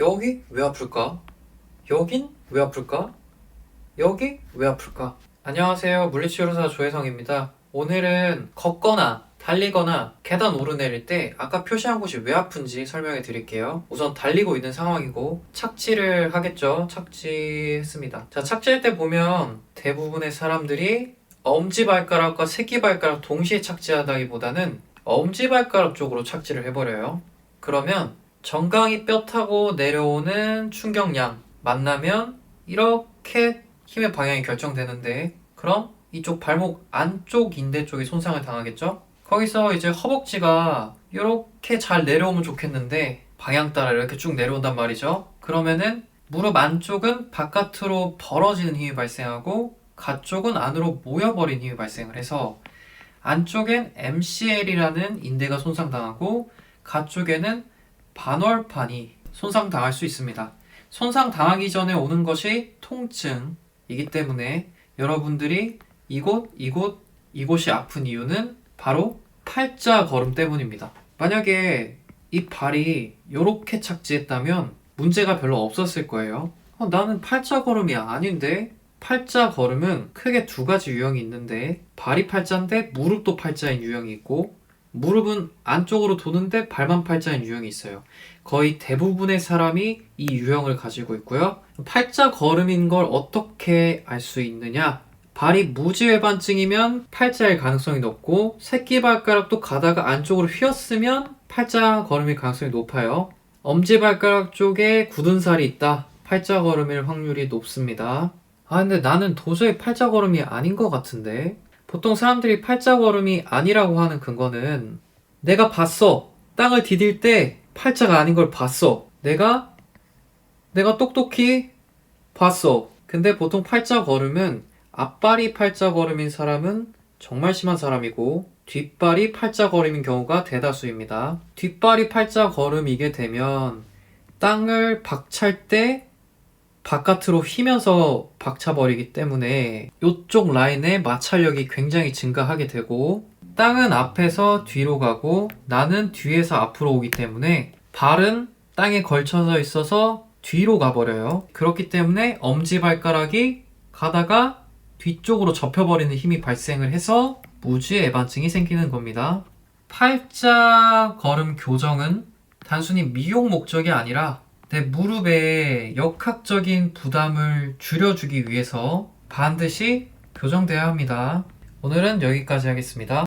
여기 왜 아플까? 여긴 왜 아플까? 여기 왜 아플까? 안녕하세요. 물리치료사 조혜성입니다. 오늘은 걷거나 달리거나 계단 오르내릴 때 아까 표시한 곳이 왜 아픈지 설명해 드릴게요. 우선 달리고 있는 상황이고 착지를 하겠죠. 착지했습니다. 자, 착지할 때 보면 대부분의 사람들이 엄지발가락과 새끼발가락 동시에 착지하다기보다는 엄지발가락 쪽으로 착지를 해버려요. 그러면 정강이 뼈 타고 내려오는 충격량 만나면 이렇게 힘의 방향이 결정되는데 그럼 이쪽 발목 안쪽 인대 쪽이 손상을 당하겠죠? 거기서 이제 허벅지가 이렇게 잘 내려오면 좋겠는데 방향 따라 이렇게 쭉 내려온단 말이죠. 그러면은 무릎 안쪽은 바깥으로 벌어지는 힘이 발생하고 가쪽은 안으로 모여버린 힘이 발생을 해서 안쪽엔 MCL이라는 인대가 손상당하고 가쪽에는 반월판이 손상당할 수 있습니다. 손상당하기 전에 오는 것이 통증이기 때문에 여러분들이 이곳, 이곳, 이곳이 아픈 이유는 바로 팔자 걸음 때문입니다. 만약에 이 발이 이렇게 착지했다면 문제가 별로 없었을 거예요. 어, 나는 팔자 걸음이 아닌데 팔자 걸음은 크게 두 가지 유형이 있는데 발이 팔자인데 무릎도 팔자인 유형이 있고 무릎은 안쪽으로 도는데 발만 팔자인 유형이 있어요. 거의 대부분의 사람이 이 유형을 가지고 있고요. 팔자 걸음인 걸 어떻게 알 수 있느냐? 발이 무지외반증이면 팔자일 가능성이 높고 새끼발가락도 가다가 안쪽으로 휘었으면 팔자 걸음일 가능성이 높아요. 엄지발가락 쪽에 굳은 살이 있다. 팔자 걸음일 확률이 높습니다. 아 근데 나는 도저히 팔자 걸음이 아닌 것 같은데 보통 사람들이 팔자 걸음이 아니라고 하는 근거는 내가 봤어. 땅을 디딜 때 팔자가 아닌 걸 봤어. 내가 내가 똑똑히 봤어. 근데 보통 팔자 걸음은 앞발이 팔자 걸음인 사람은 정말 심한 사람이고 뒷발이 팔자 걸음인 경우가 대다수입니다. 뒷발이 팔자 걸음이게 되면 땅을 박찰 때 바깥으로 휘면서 박차버리기 때문에 이쪽 라인의 마찰력이 굉장히 증가하게 되고 땅은 앞에서 뒤로 가고 나는 뒤에서 앞으로 오기 때문에 발은 땅에 걸쳐져 있어서 뒤로 가버려요. 그렇기 때문에 엄지발가락이 가다가 뒤쪽으로 접혀버리는 힘이 발생을 해서 무지 애반증이 생기는 겁니다. 팔자 걸음 교정은 단순히 미용 목적이 아니라 내 무릎의 역학적인 부담을 줄여주기 위해서 반드시 교정돼야 합니다. 오늘은 여기까지 하겠습니다.